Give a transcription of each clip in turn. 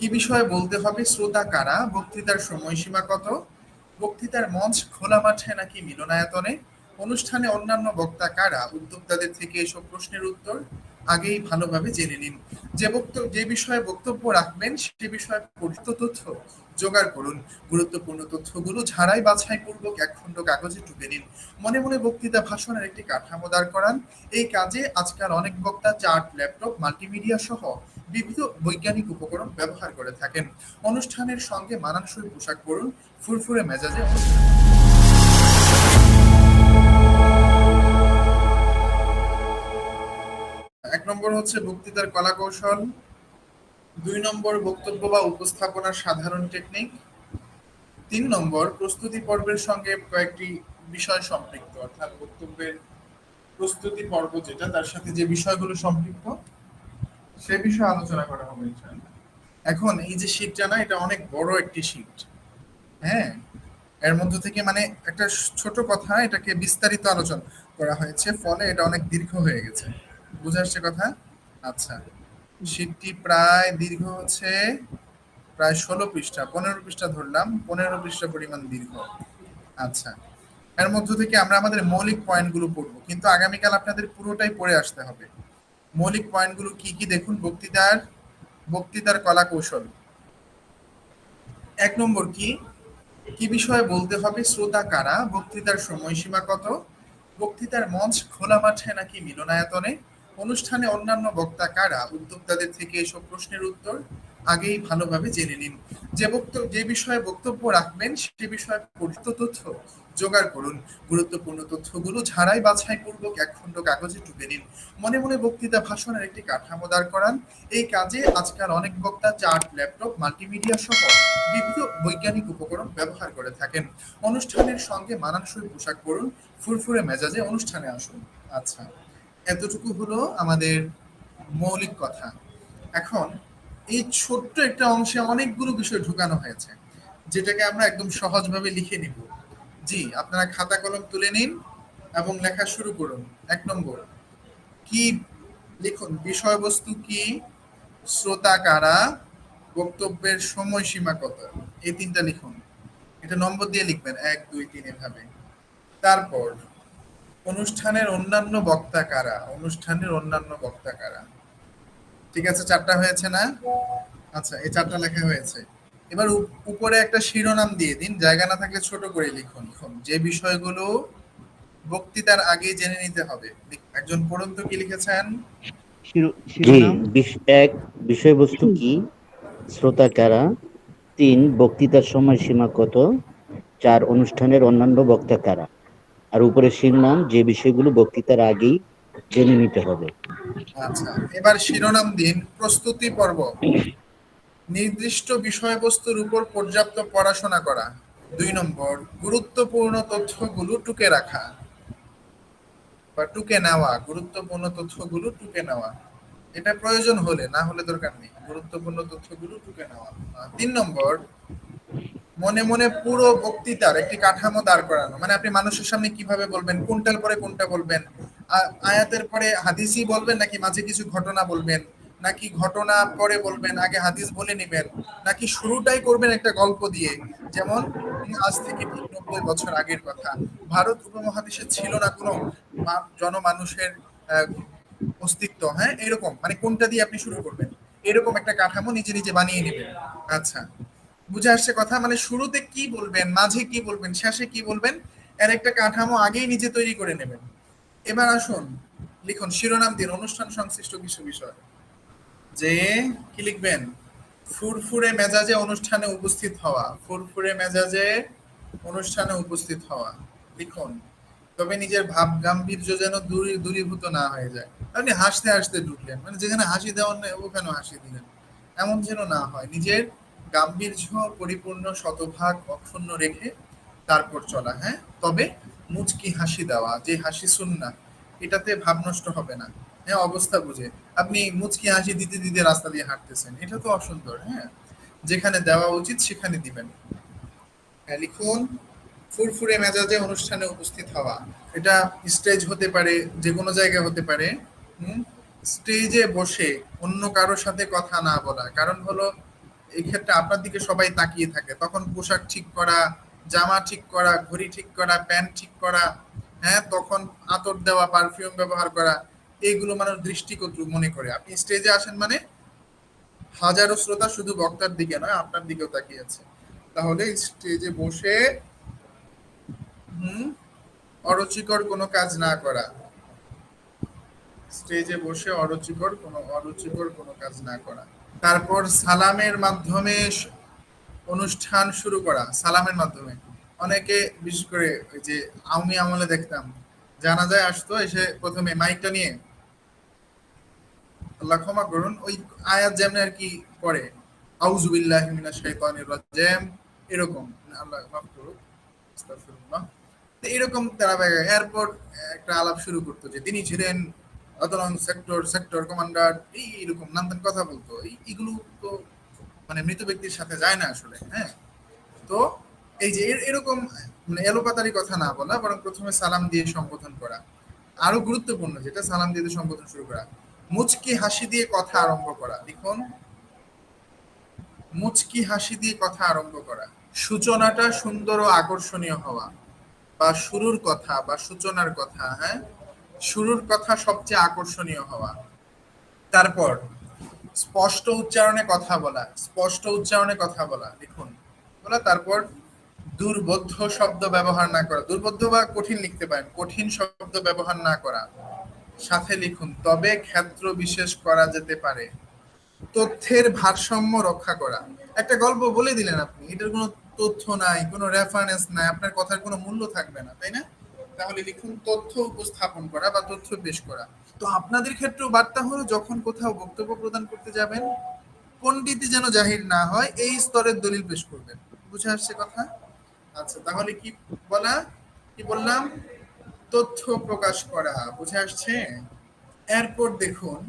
কি বিষয়ে বলতে হবে? শ্রোতা কারা? বক্তৃতার সময়সীমা কত? বক্তৃতার মঞ্চ খোলা মাঠে নাকি মিলনায়তনে? অনুষ্ঠানে অন্যান্য বক্তা কারা? উদ্যোক্তাদের থেকে এসব প্রশ্নের উত্তর। আগেই ভালোভাবে জেনে নিন। যে বক্তব্য যে বিষয়ে বক্তব্য রাখবেন, সে বিষয়ে পরিচিত তথ্য জোগাড় করুন। গুরুত্বপূর্ণ তথ্যগুলো ঝাড়াই বাছাই পূর্বক এক খণ্ড কাগজে টুকে নিন। মনে মনে বক্তৃতা ভাষণের একটি কাঠামো দাঁড় করান। এই কাজে আজকাল অনেক বক্তা চার্ট, ল্যাপটপ, মাল্টিমিডিয়া সহ বিবিধ বৈজ্ঞানিক উপকরণ ব্যবহার করে থাকেন। অনুষ্ঠানের সঙ্গে মানানসই পোশাক পরুন, ফুরফুরে মেজাজে অনুষ্ঠান নম্বর হচ্ছে বক্তৃতার কলা কৌশল দুই নম্বর বক্তব্য বা উপস্থাপনার সাধারণ টেকনিক তিন নম্বর প্রস্তুতি পর্বের সঙ্গে কয়েকটি বিষয় সম্পৃক্ত, অর্থাৎ বক্তব্যের প্রস্তুতি পর্ব যেটা, তার সাথে যে বিষয়গুলো সম্পৃক্ত, সে বিষয়ে আলোচনা করা হবে। এখন এই যে শীটটা না, এটা অনেক বড় একটি শীট হ্যাঁ? এর মধ্য থেকে মানে একটা ছোট কথা, এটাকে বিস্তারিত আলোচনা করা হয়েছে, ফলে এটা অনেক দীর্ঘ হয়ে গেছে। বুঝে আসছে কথা? আচ্ছা। শীটটি প্রায় দীর্ঘ হচ্ছে প্রায় ষোলো পৃষ্ঠা, পনেরো পৃষ্ঠা ধরলাম, পনেরো পৃষ্ঠা পরিমাণ দীর্ঘ। আচ্ছা। এর মধ্য থেকে আমরা আমাদের মৌলিক পয়েন্টগুলো পড়ব, কিন্তু আগামীকাল আপনাদের পুরোটাই পড়ে আসতে হবে। মৌলিক পয়েন্টগুলো কি কি দেখুন? বক্তৃতার বক্তৃতার কলা কৌশল এক নম্বর কি? কি বিষয়ে বলতে হবে? শ্রোতা কারা? বক্তৃতার সময়সীমা কত? বক্তৃতার মঞ্চ খোলা মাঠে নাকি মিলনায়তনে? অনুষ্ঠানে অন্যান্য বক্তা কারা? উদ্যোক্তাদের থেকে এসব প্রশ্নের উত্তর আগেই ভালোভাবে জেনে নিন। যে বক্তব্য যে বিষয়ে বক্তব্য রাখবেন, সে বিষয়ে পরিচিত তথ্য জোগাড় করুন। গুরুত্বপূর্ণ তথ্যগুলো ঝাড়াই বাছাই পূর্বক এক খণ্ড কাগজে টুকে নিন। মনে মনে বক্তৃতা ভাষণের একটি কাঠামো দাঁড় করান। এই কাজে আজকাল অনেক বক্তা চার্ট, ল্যাপটপ, মাল্টিমিডিয়া সহ বিবিধ বৈজ্ঞানিক উপকরণ ব্যবহার করে থাকেন। অনুষ্ঠানের সঙ্গে মানানসই পোশাক পরুন, ফুরফুরে মেজাজে অনুষ্ঠানে আসুন। আচ্ছা। এতটুকু হলো আমাদের মৌলিক কথা। এখন এই ছোট্ট একটা অংশে অনেকগুলো বিষয় ঢুকানো হয়েছে, যেটাকে আমরা একদম সহজভাবে লিখে নিব। জি, আপনারা খাতা কলম তুলে নিন এবং লেখা শুরু করুন। এক নম্বর, কি লিখুন? বিষয়বস্তু কি? শ্রোতা কারা? বক্তব্যের সময়সীমা কত? এই তিনটা লিখুন। এটা নম্বর দিয়ে লিখবেন, এক, দুই, তিন এভাবে। তারপর অনুষ্ঠানের অন্যান্য বক্তা কারা? অনুষ্ঠানের অন্যান্য বক্তা কারা? ঠিক আছে চারটা হয়েছে না? আচ্ছা এই চারটা লেখা হয়েছে। এবার উপ- উপরে একটা শিরোনাম দিয়ে দিন জায়গা না থাকলে ছোট করে লিখুন। লিখুন যে বিষয়গুলো বক্তৃতার আগে জেনে নিতে হবে। একজন পড়ন্ত কি লিখেছেন? এক বিষয়বস্তু কি? শ্রোতা কারা? তিন বক্তৃতার সময়সীমা কত? চার অনুষ্ঠানের অন্যান্য বক্তা কারা? আর উপরে শিরোনাম, যে বিষয়গুলো বক্তৃতার আগেই জেনে নিতে হবে। আচ্ছা এবার শিরোনাম দিন, প্রস্তুতি পর্ব। নির্দিষ্ট বিষয়বস্তুর উপর পর্যাপ্ত পড়াশোনা করা। দুই নম্বর, গুরুত্বপূর্ণ তথ্যগুলো টুকে রাখা। বা টুকে নেওয়া, গুরুত্বপূর্ণ তথ্যগুলো টুকে নেওয়া। এটা প্রয়োজন হলে, না হলে দরকার নেই। গুরুত্বপূর্ণ তথ্যগুলো টুকে নেওয়া। তিন নম্বর মনে মনে পুরো বক্তৃতার একটি কাঠামো দাঁড় করানো। মানে আপনি মানুষের সামনে কীভাবে বলবেন কোনটার পরে কোনটা বলবেন আয়াতের পরে হাদিসই বলবেন, নাকি মাঝে কিছু ঘটনা বলবেন, নাকি ঘটনা পরে বলবেন, আগে হাদিস বলে নেবেন, নাকি শুরুটাই করবেন একটা গল্প দিয়ে? যেমন আজ থেকে ঠিক নব্বই বছর আগের কথা। ভারত উপমহাদেশে ছিল না কোনো জনমানুষের অস্তিত্ব হ্যাঁ? এরকম মানে কোনটা দিয়ে আপনি শুরু করবেন? এরকম একটা কাঠামো নিজে নিজে বানিয়ে নেবেন। আচ্ছা। বুঝে আসছে কথা মানে শুরুতে কি বলবেন, মাঝে কি বলবেন, শেষে কি বলবেন, এর একটা কাঠামো আগেই নিজে তৈরি করে নেবেন। এবার আসুন, লিখুন শিরোনাম দিন, অনুষ্ঠান সংশ্লিষ্ট কিছু বিষয়। যে কি লিখবেন? ফুরফুরে মেজাজে অনুষ্ঠানে উপস্থিত হওয়া, ফুরফুরে মেজাজে অনুষ্ঠানে উপস্থিত হওয়া, লিখুন। তবে নিজের ভাব গাম্ভীর্য যেন দূরী দূরীভূত না হয়ে যায়। আপনি হাসতে হাসতে ঢুকলেন মানে যেখানে হাসি দেওয়ার নেই ওখানে হাসি দিলেন। এমন যেন না হয়, নিজের গাম্ভীর্য পরিপূর্ণ শতভাগ অক্ষুণ্ণ রেখে তারপর চলা হ্যাঁ? তবে মুচকি হাসি দেওয়া যে হাসি শুননা এটাতে ভাব নষ্ট হবে না। হ্যাঁ অবস্থা বুঝে। আপনি মুচকি হাসি দিতে দিতে রাস্তা দিয়ে হাঁটতেছেন এটা তো অসুন্দর হ্যাঁ? যেখানে দেওয়া উচিত সেখানে দিবেন। হ্যাঁ, লিখুন ফুরফুরে মেজাজে অনুষ্ঠানে উপস্থিত হওয়া এটা স্টেজ হতে পারে যে কোনো জায়গায় হতে পারে স্টেজে বসে অন্য কারোর সাথে কথা না বলা কারণ হলো এই ক্ষেত্রে আপনার দিকে সবাই তাকিয়ে থাকে। তখন পোশাক ঠিক করা, জামা ঠিক করা, ঘড়ি ঠিক করা, প্যান্ট ঠিক করা হ্যাঁ তখন আতর দেওয়া পারফিউম ব্যবহার করা, এইগুলো মানুষ দৃষ্টিকটু মনে করে। আপনি স্টেজে আসেন মানে হাজারো শ্রোতা শুধু বক্তার দিকে নয়, আপনার দিকেও তাকিয়ে আছে। তাহলে স্টেজে বসে, হুম, অরুচিকর কোনো কাজ না করা। স্টেজে বসে অরুচিকর কোনো অরুচিকর কোনো কাজ না করা। তারপর সালামের মাধ্যমে অনুষ্ঠান শুরু করা, সালামের মাধ্যমে। অনেকে বিশেষ করে ওই যে আমি আমলে দেখতাম, জানাজায় আসতো, এসে প্রথমে মাইকটা নিয়ে, আল্লাহ ক্ষমা করুন, ওই আয়াত যেমন আর কি পড়ে আউজুবিল্লাহ মিনাশ শাইতানির রাজিম এরকম, আল্লাহ মাফ করুক, আস্তাগফিরুল্লাহ। এরকম তারা এরপর একটা আলাপ শুরু করতো যে তিনি ছিলেন অতরং সেক্টর সেক্টর কমান্ডার এই এরকম নানান কথা বলতো। এই এগুলো তো মানে মৃত ব্যক্তির সাথে যায় না আসলে হ্যাঁ? তো এই যে এরকম মানে এলোপাতারি কথা না বলা, বরং প্রথমে সালাম দিয়ে সম্বোধন করা। আরও গুরুত্বপূর্ণ যেটা, সালাম দিয়ে সম্বোধন শুরু করা। মুচকি হাসি দিয়ে কথা আরম্ভ করা, লিখুন। মুচকি হাসি দিয়ে কথা আরম্ভ করা। সূচনাটা সুন্দর ও আকর্ষণীয় হওয়া, বা শুরুর কথা, বা সূচনার কথা হ্যাঁ? শুরুর কথা সবচেয়ে আকর্ষণীয় হওয়া। তারপর, স্পষ্ট উচ্চারণে কথা বলা, স্পষ্ট উচ্চারণে কথা বলা, লিখুন। বলা, তারপর দুর্বোধ্য শব্দ ব্যবহার না করা। দুর্বোধ্য বা কঠিন লিখতে পারেন, কঠিন শব্দ ব্যবহার না করা। সাথে লিখুন, তবে ক্ষেত্র বিশেষ করা যেতে পারে। তথ্যের ভারসাম্য রক্ষা করা। একটা গল্প বলে দিলেন আপনি, এটার কোনো তথ্য নাই, কোনো রেফারেন্স নাই, আপনার কথার কোনো মূল্য থাকবে না, তাই না? তাহলে লিখুন তথ্য উপস্থাপন করা বা তথ্য পেশ করা। তো আপনাদের ক্ষেত্রেও বার্তা হলো, যখন কোথাও বক্তব্য প্রদান করতে যাবেন পণ্ডিতি যেন জাহির না হয়, এই স্তরের দলিল পেশ করবেন। বুঝে আসছে কথা? আচ্ছা তাহলে কি বলা, কি বললাম? তথ্য প্রকাশ করা, বুঝে আসছে? এরপর দেখুন,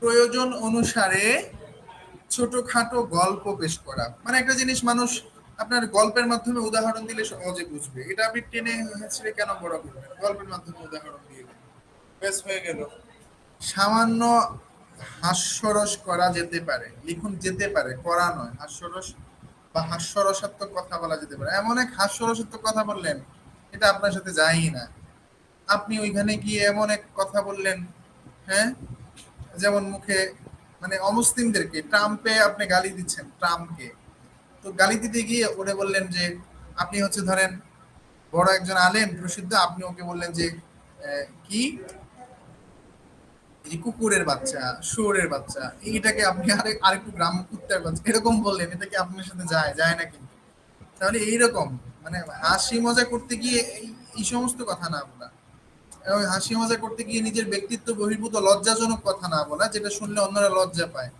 প্রয়োজন অনুসারে ছোটখাটো গল্প পেশ করা। মানে একটা জিনিস, মানুষ আপনার গল্পের মাধ্যমে উদাহরণ দিলে সহজে বুঝবে। এটা আপনি টেনে হেঁচড়ে কেন বড় করবেন? গল্পের মাধ্যমে উদাহরণ দিয়ে বেশ, হয়ে গেল। সামান্য হাস্যরস করা যেতে পারে। লিখুন যেতে পারে, করা নয়। হাস্যরস বা হাস্যরসাত্মক কথা বলা যেতে পারে। এমন এক হাস্যরসাত্মক কথা বললেন, এটা আপনার সাথে যায়ই না। আপনি ওইখানে গিয়ে এমন এক কথা বললেন হ্যাঁ? যেমন মুখে মানে অমুসলিমদেরকে, ট্রাম্পে আপনি গালি দিচ্ছেন, ট্রাম্পকে। তো গালি দিতে গিয়ে ওরে বললেন যে, আপনি হচ্ছে ধরেন বড় একজন আলেম, প্রসিদ্ধ, আপনি ওকে বললেন যে কি? কুকুরের বাচ্চা বাচ্চা, এইটাকে আপনি আরেক আরেকটু গ্রাম কুত্তার বাচ্চা। এরকম বললেন, এটা কি আপনার সাথে যায় যায় না কিন্তু। তাহলে এইরকম মানে হাসি মজা করতে গিয়ে এই সমস্ত কথা না বলা। এবং হাসি মজা করতে গিয়ে নিজের ব্যক্তিত্ব বহির্ভূত, লজ্জাজনক কথা না বলা, যেটা শুনলে অন্যরা লজ্জা পায়।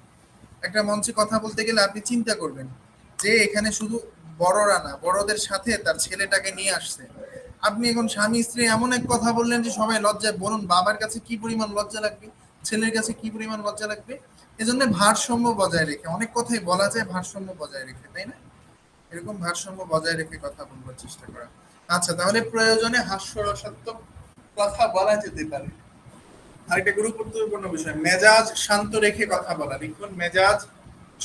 একটা মঞ্চে কথা বলতে গেলে আপনি চিন্তা করবেন যে এখানে শুধু বড়রা না, বড়দের সাথে তার ছেলেটাকে নিয়ে আসছে। আপনি এখন স্বামী, স্ত্রী এমন এক কথা বললেন যে সবাই লজ্জায়, বলুন বাবার কাছে কি পরিমাণ লজ্জা লাগবে? ছেলের কাছে কি পরিমাণ লজ্জা লাগবে? এজন্য ভারসাম্য বজায় রেখে, অনেক কথাই বলা যায় ভারসাম্য বজায় রেখে, তাই না? এরকম ভারসাম্য বজায় রেখে কথা বলবার চেষ্টা করা। আচ্ছা তাহলে প্রয়োজনে হাস্যরসাত্মক কথা বলা যেতে পারে। আরেকটা গুরুত্বপূর্ণ বিষয়, মেজাজ শান্ত রেখে কথা বলা। লিখুন, মেজাজ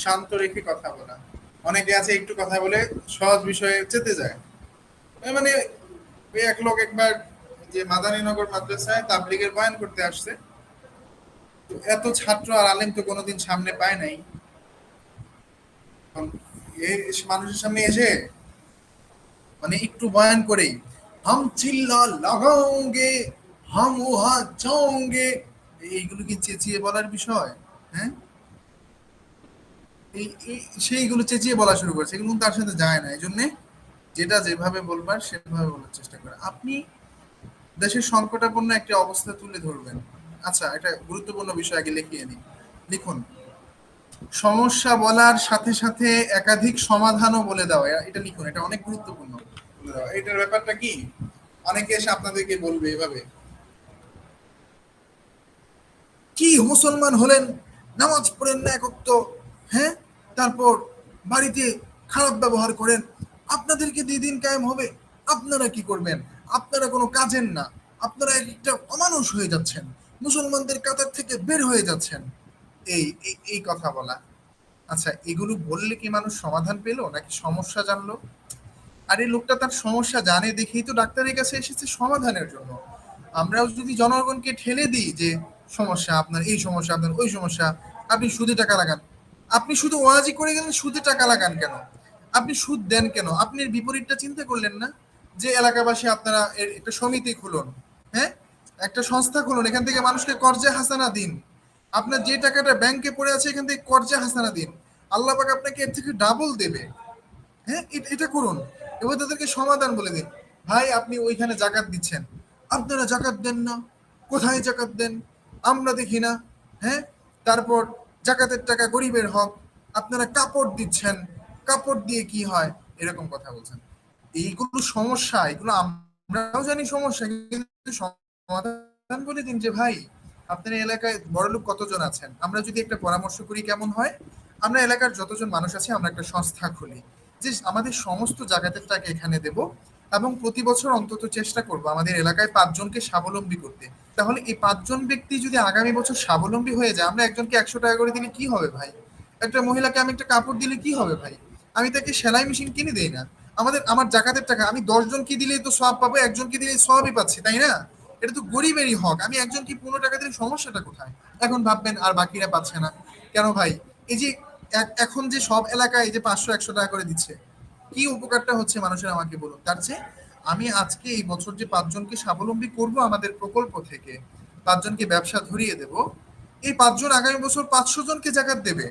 শান্ত রেখে কথা বলা। অনেকে আছে একটু কথা বলে সহজ বিষয়ে চেতে যায়। মানে এক লোক একবার যে মাদানীনগর মাদ্রাসায় তাবলিগের বয়ান করতে আসছে। এত ছাত্র আর আলেম তো কোনোদিন সামনে পায় নাই। মানুষের সামনে এসে মানে একটু বয়ান করেই, হাম চিল্লা লাগাওগে, হাম ওহা চাওগে। এইগুলো কি চেঁচিয়ে বলার বিষয়? হ্যাঁ? সেইগুলো চেঁচিয়ে বলা শুরু করেছে। এগুলো তার সাথে যায় না। এই জন্যে যেটা যেভাবে বলবার, সেভাবে বলার চেষ্টা করে। আপনি দেশের সংকটাপন্ন একটি অবস্থা তুলে ধরবেন। আচ্ছা এটা গুরুত্বপূর্ণ বিষয় আগে লিখিয়ে নিই। লিখুন, সমস্যা বলার সাথে সাথে একাধিক সমাধানও বলে দেওয়া। এটা লিখুন, এটা অনেক গুরুত্বপূর্ণ। এটার ব্যাপারটা কি? অনেকে এসে আপনাদেরকে বলবে এভাবে। কি মুসলমান হলেন? নামাজ পড়েন না একক হ্যাঁ? তারপর বাড়িতে খারাপ ব্যবহার করেন। আপনাদেরকে দিয়ে দিন কায়েম হবে। আপনারা কি করবেন? আপনারা কোনো কাজের না। আপনারা একটা অমানুষ হয়ে যাচ্ছেন। মুসলমানদের কাতার থেকে বের হয়ে যাচ্ছেন। এই, এই- এই কথা বলা। আচ্ছা এগুলো বললে কি মানুষ সমাধান পেল? নাকি সমস্যা জানলো? আর এই লোকটা তার সমস্যা জানে দেখেই তো ডাক্তারের কাছে এসেছে সমাধানের জন্য। আমরাও যদি জনগণকে ঠেলে দিই যে, সমস্যা আপনার, এই সমস্যা আপনার, ওই সমস্যা, আপনি সুদে টাকা লাগান। আপনি শুধু ওয়াজি করে গেলেন, সুদে টাকা লাগান কেন? আপনি সুদ দেন কেন? আপনি বিপরীতটা চিন্তা করলেন না? যে এলাকাবাসী আপনারা একটা সমিতি খুলুন হ্যাঁ? একটা সংস্থা খুলুন, এখান থেকে মানুষকে কর্জে হাসানা দিন। আপনার যে টাকাটা ব্যাংকে পড়ে আছে, এখান থেকে কর্জে হাসানা দিন। আল্লাহ পাক আপনাকে এর থেকে ডাবল দেবে হ্যাঁ? এটা করুন। এবার তাদেরকে সমাধান বলে দিন। ভাই, আপনি ওইখানে জাকাত দিচ্ছেন। আপনারা জাকাত দেন না। কোথায় জাকাত দেন? আমরা দেখি না হ্যাঁ? তারপর জাকাতের টাকা গরিবের হক, আপনারা কাপড় দিচ্ছেন, কাপড় দিয়ে কি হয়? এরকম কথা বলছেন। এইগুলো সমস্যা, এগুলো আমরাও জানি সমস্যা, কিন্তু সমাধান বলে দিন যে, ভাই, আপনার এলাকায় বড়লোক কতজন আছেন? আমরা যদি একটা পরামর্শ করি কেমন হয়? আমরা এলাকার যতজন মানুষ আছে, আমরা একটা সংস্থা খুলি। যে আমাদের সমস্ত জায়গাতে টাকা এখানে দেব। এবং প্রতি বছর অন্তত চেষ্টা করব আমাদের এলাকায় পাঁচজনকে স্বাবলম্বী করতে। তাহলে এই পাঁচজন ব্যক্তি যদি আগামী বছর স্বাবলম্বী হয়ে যায়, আমরা একজনকে একশো টাকা করে দিলে কি হবে ভাই? একটা মহিলাকে আমি একটা কাপড় দিলে কি হবে ভাই? আমি তাকে সেলাই মেশিন কিনে দেই না। আমাদের, আমার জাকাতের টাকা, আমি দশ জনকে দিলেই তো সব পাবো, একজনকে দিলেই সবই পাচ্ছি, তাই না? এটা তো গরিবেরই হক, আমি একজনকে পনেরো টাকা দিলে সমস্যাটা কোথায়? এখন ভাববেন আর বাকিরা পাচ্ছে না। কেন ভাই? এই যে এখন যে সব এলাকায় যে পাঁচশো, একশো টাকা করে দিচ্ছে কি উপকারটা হচ্ছে মানুষের আমাকে বলুন? তার চেয়ে আমি আজকে এই বছর যে পাঁচজনকে স্বাবলম্বী করব আমাদের প্রকল্প থেকে, পাঁচজনকে ব্যবসা ধরিয়ে দেব, এই পাঁচজন আগামী বছর পাঁচশো জনকে জাকাত দেবে।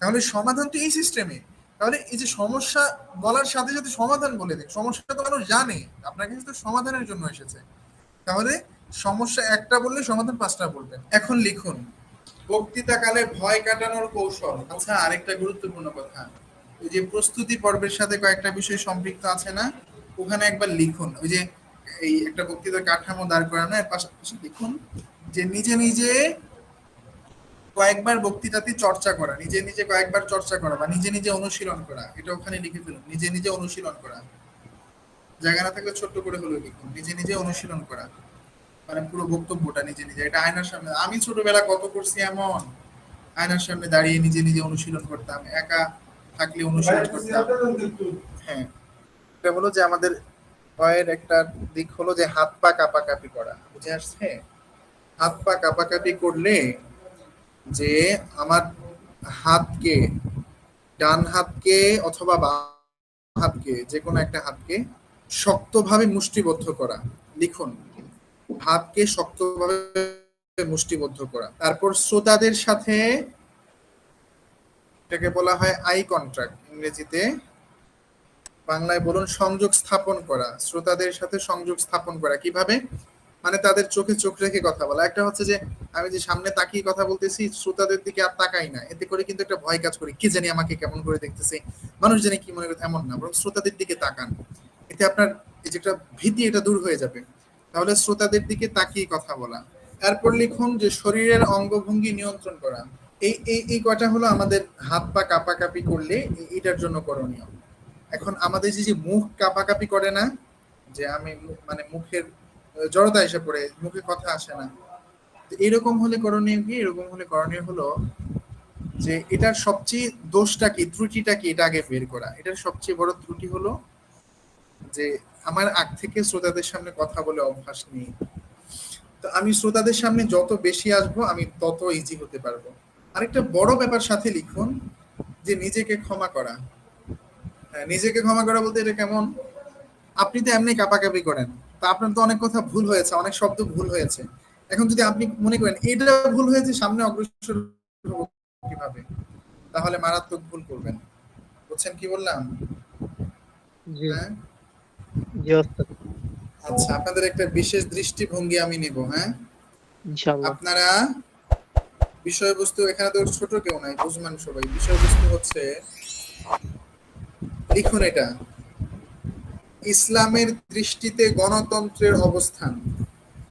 তাহলে সমাধান তো এই সিস্টেমে তাহলে এই যে সমস্যা বলার সাথে সাথে সমাধান বলে দিন। সমস্যা তো মানুষ জানে, আপনার কাছে তো সমাধানের জন্য এসেছে। তাহলে সমস্যা একটা বললে সমাধান পাঁচটা বলবেন। এখন লিখুন, বক্তৃতাকালে ভয় কাটানোর কৌশল। আচ্ছা আরেকটা গুরুত্বপূর্ণ কথা। ওই যে প্রস্তুতি পর্বের সাথে কয়েকটা বিষয় সম্পৃক্ত আছে না, ওখানে একবার লিখুন। ওই যে এই একটা বক্তৃতার কাঠামো দাঁড় করানো, এর পাশাপাশি লিখুন যে নিজে নিজে কয়েকবার বক্তৃতাতে চর্চা করা, নিজে নিজে কয়েকবার চর্চা করা বা নিজে নিজে অনুশীলন করা, এটা ওখানে লিখে ফেলুন। নিজে নিজে অনুশীলন করা। জায়গা না থাকলে ছোট্ট করে হলেও লিখুন। নিজে নিজে অনুশীলন করা। মানে পুরো বক্তব্যটা নিজে নিজে। এটা আয়নার সামনে। আমি ছোটবেলা কত করছি এমন? আয়নার সামনে দাঁড়িয়ে নিজে নিজে অনুশীলন করতাম। একা থাকলে অনুশীলন করতাম। হ্যাঁ। এটা হলো যে আমাদের ভয়ের একটা দিক হলো যে হাত পা কাঁপাকাঁপি করা, বুঝে আসছে? হাত পা কাঁপাকাঁপি করলে যে আমার হাতকে, ডান হাতকে অথবা বাম হাতকে, যে কোনো একটা হাতকে শক্তভাবে মুষ্টিবদ্ধ করা, লিখুন। হাতকে শক্তভাবে মুষ্টিবদ্ধ করা। তারপর শ্রোতাদের সাথে এটাকে বলা হয় আই কন্ট্রাক্ট। ইংরেজিতে বাংলায় বলুন সংযোগ স্থাপন করা, শ্রোতাদের সাথে সংযোগ স্থাপন করা। কীভাবে? মানে তাদের চোখে চোখ রেখে কথা বলা। একটা হচ্ছে যে, আমি যে সামনে তাকিয়ে কথা বলতেছি, শ্রোতাদের দিকে আর তাকাই না। এতে করে কিন্তু একটা ভয় কাজ করি, কি জানি আমাকে কেমন করে দেখতেছে? মানুষ জানি কি মনে করে, এমন না, বরং শ্রোতাদের দিকে তাকান। এতে আপনার এই যে একটা ভীতি, এটা দূর হয়ে যাবে। তাহলে শ্রোতাদের দিকে তাকিয়ে কথা বলা। তারপর লিখুন যে, শরীরের অঙ্গভঙ্গি নিয়ন্ত্রণ করা। এই এই এই কয়টা হলো আমাদের হাত পা কাঁপাকাপি করলে এটার জন্য করণীয়। এখন আমাদের যে মুখ কাঁপাকাপি করে না, যে আমি মানে মুখের জড়তা এসে পড়ে, মুখে কথা আসে না এরকম হলে করণীয় কি? এরকম হলে করণীয় হলো যে এটার সবচেয়ে দোষটা কি, ত্রুটিটা কি, এটা আগে বের করা। এটার সবচেয়ে বড় ত্রুটি হলো যে আমার আগ থেকে শ্রোতাদের সামনে কথা বলে অভ্যাস নেই। তো আমি শ্রোতাদের সামনে যত বেশি আসব, আমি তত ইজি হতে পারব। আরেকটা বড় ব্যাপার সাথে লিখুন যে নিজেকে ক্ষমা করা। হ্যাঁ, নিজেকে ক্ষমা করা বলতে এটা কেমন? আপনি তো এমনি কাপাকাপি করেন। তা আপনার তো অনেক কথা ভুল হয়েছে অনেক শব্দ ভুল হয়েছে। এখন যদি আপনি মনে করেন এটা ভুল হয়েছে সামনে অগ্রসর কীভাবে? তাহলে মারাত্মক ভুল করবেন। বুঝছেন কি বললাম? হ্যাঁ? আচ্ছা আপনাদের একটা বিশেষ দৃষ্টিভঙ্গি আমি নিব হ্যাঁ? আপনারা বিষয়বস্তু এখানে তো ছোট কেউ নাই বুঝবেন সবাই। বিষয়বস্তু হচ্ছে, লিখুন এটা, ইসলামের দৃষ্টিতে গণতন্ত্রের অবস্থান।